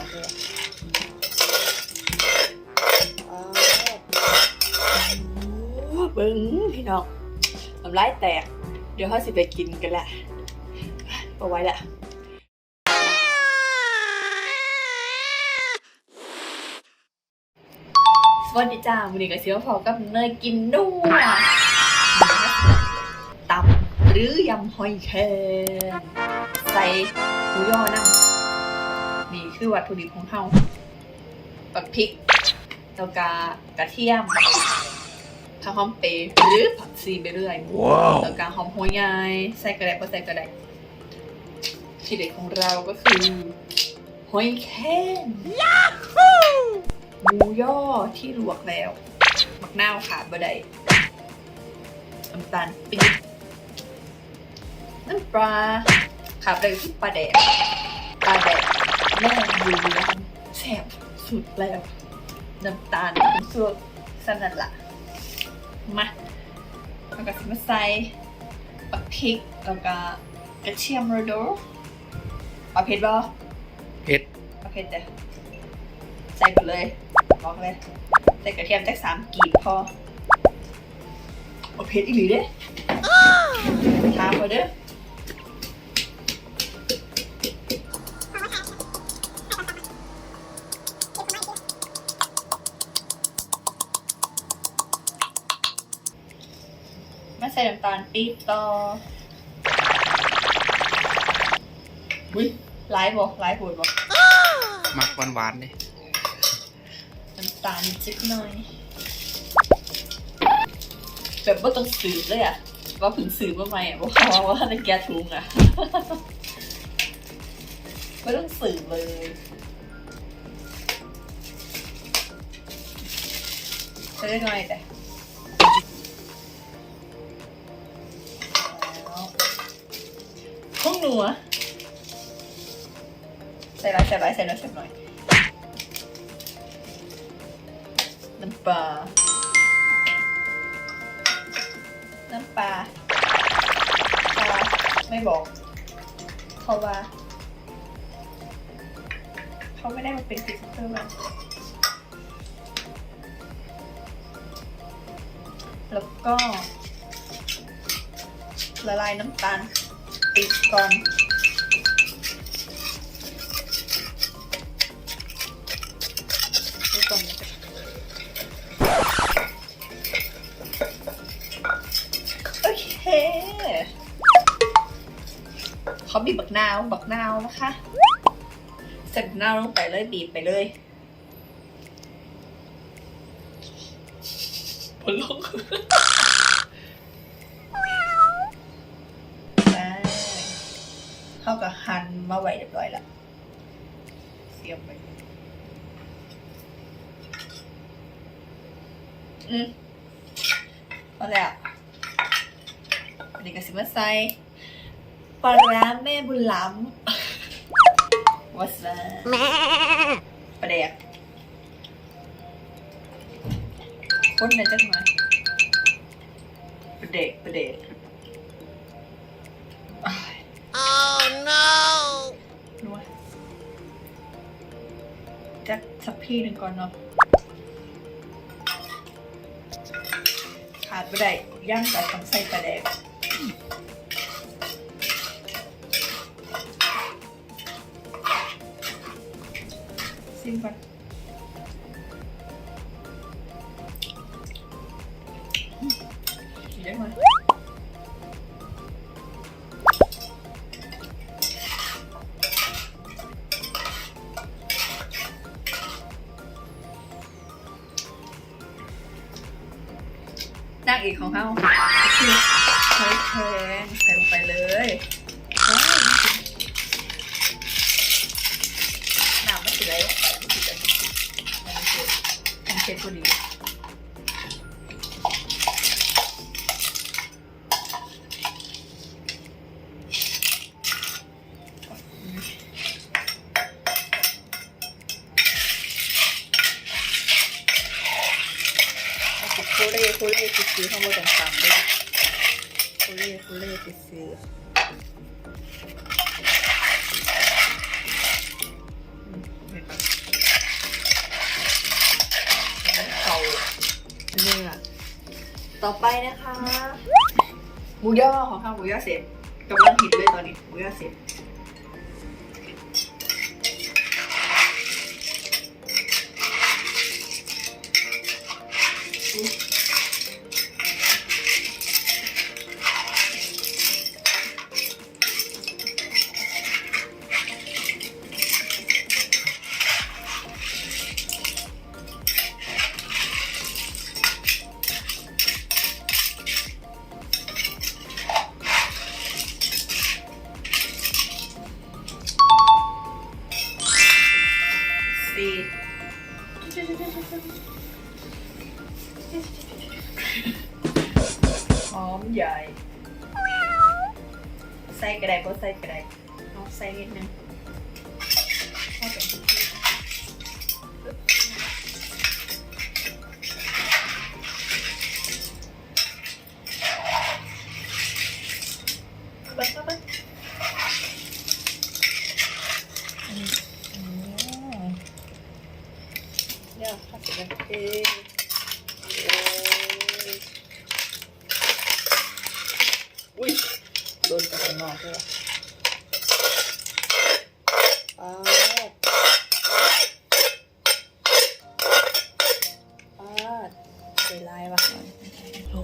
อกเลยเบิ้งพี่น้องน้ำลายแตก เดี๋ยวเขาสิไปกินกันแหละเอาไว้ละสวัสดีจ้าวันนี้ก็เสียวพอกับเนยกินนัวตำหรือยำหอยแครงใส่หมูยอน้ำ คือวัตถุดิบของเราปักพริกแล้วก็กระเทียมผักหอมเปรย์หรือผักซีไปเรื่อย Wow. แล้วก็หอมหัวใหญ่ใส่กระไดก็ใส่กระไดที่เด็ดของเราก็คือหอยแครงหมูย่อที่ลวกแล้วมักนาวขาดบ่ได้น้ำตาลปี๊บน้ำปลาขาดไปที่ปลาแดกปลาแดก แม่ดูแล้วแซ่บสุดแล้วน้ำตาลสุดสนั่นละมาแล้วก็สิมาใส่ปักพริกแล้วก็กระเทียมโรโดเอาเผ็ดบ่เผ็ดเอาเผ็ดเด้อใส่ไปเลยบอกเลยใส่กระเทียมจักสามกีบพอเอาเผ็ดอีหลีเด้ทามมาเด้อ ส่น้ำตาลปี๊บต่ออุ้ยไลายบ่ไลายโหดบ่มักหวานๆเลยน้ำตาลจิกหน่อย แบบว่าต้องสืบเลยอะว่าเพึ่งสืบมาใหม่อะว่าเขาว่าในแกทุงอะไม่ต้องสืบเลยใช้ได้หน่อยแต่ ข้องหนัวใส่ไรใส่ไรใส่น้อยใส่หน่อยน้ำปลา น้ำปลาปลาไม่บอกเพราะว่าเขาไม่ได้มาเป็นพรีเซนเตอร์มาแล้วก็ละลายน้ำตาล ปิดก่อนก่อนโอเคเขาบีบบักนาว บักนาวนะคะใส่บักนาวลงไปเลยบีบไปเลยผลลง มาไว้เรียบร้อยแล้วเสียบไปอืมพอแล้วอันนี้ก็สิมาใส่ปลาร้าแม่บุญล้ำวาซาปลาแดกคนไหนจะมาปลาเด็กปลาเด็ก สักพี่หนึ่งก่อนเนาะขาดไม่ได้ย่างแต่ต้องใส่ปลาแดกซิมก่อนกินได้ไหม นางเอกของเขาคือหอยแครงใส่ลงไปเลยน้ำไม่ติดเลยไม่ติดอะไมันเผ็ดมันเผ็ดพอดี คุเล่ติดซื้อข้างบนตรงกลางด้วยคุเล่คุเล่ติซื้อเขาเนื้อต่อไปนะคะหมูย่อของข้างหมูย่อเสร็จกำลังหิดเลยตอนนี้หมูย่อเสร็จ ใหญ่ใส่กระไดก็ใส่กระไดเอาใส่นิดนึงพอเป็นพิธีเบิ้ลเบิ้ลอืมอืมเนี่ยข้าวสุกแล้วเอ๊ะโอ้ยอุ้ยโด นอกด้วยปาดปาดเสียลายวะโอ้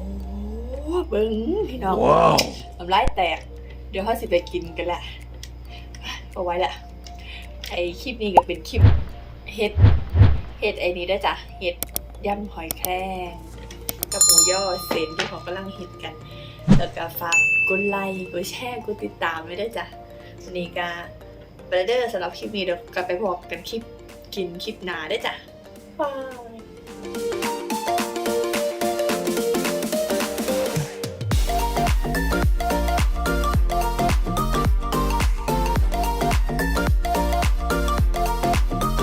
เบิ้งพี่น้องว้าวน้ำลายแตก เดี๋ยวเขาสิไปกินกันแหละเอาไว้แหละไอคลิปนี้ก็เป็นคลิปเฮ็ดเฮ็ดไอ้นี้ได้จ้ะเฮ็ดยำหอยแครงกับหมูย่อเซนที่เขากำลังเฮ็ดกัน แล้วก็ฝากกดไลค์กดแชร์กดติดตามไว้ด้วยจ้ะวันนี้ก็ไปเดอร์สำหรับคลิปนี้เดี๋ยวกลับไปบอกกันคลิปกินคลิปหนาได้จ้ะบาย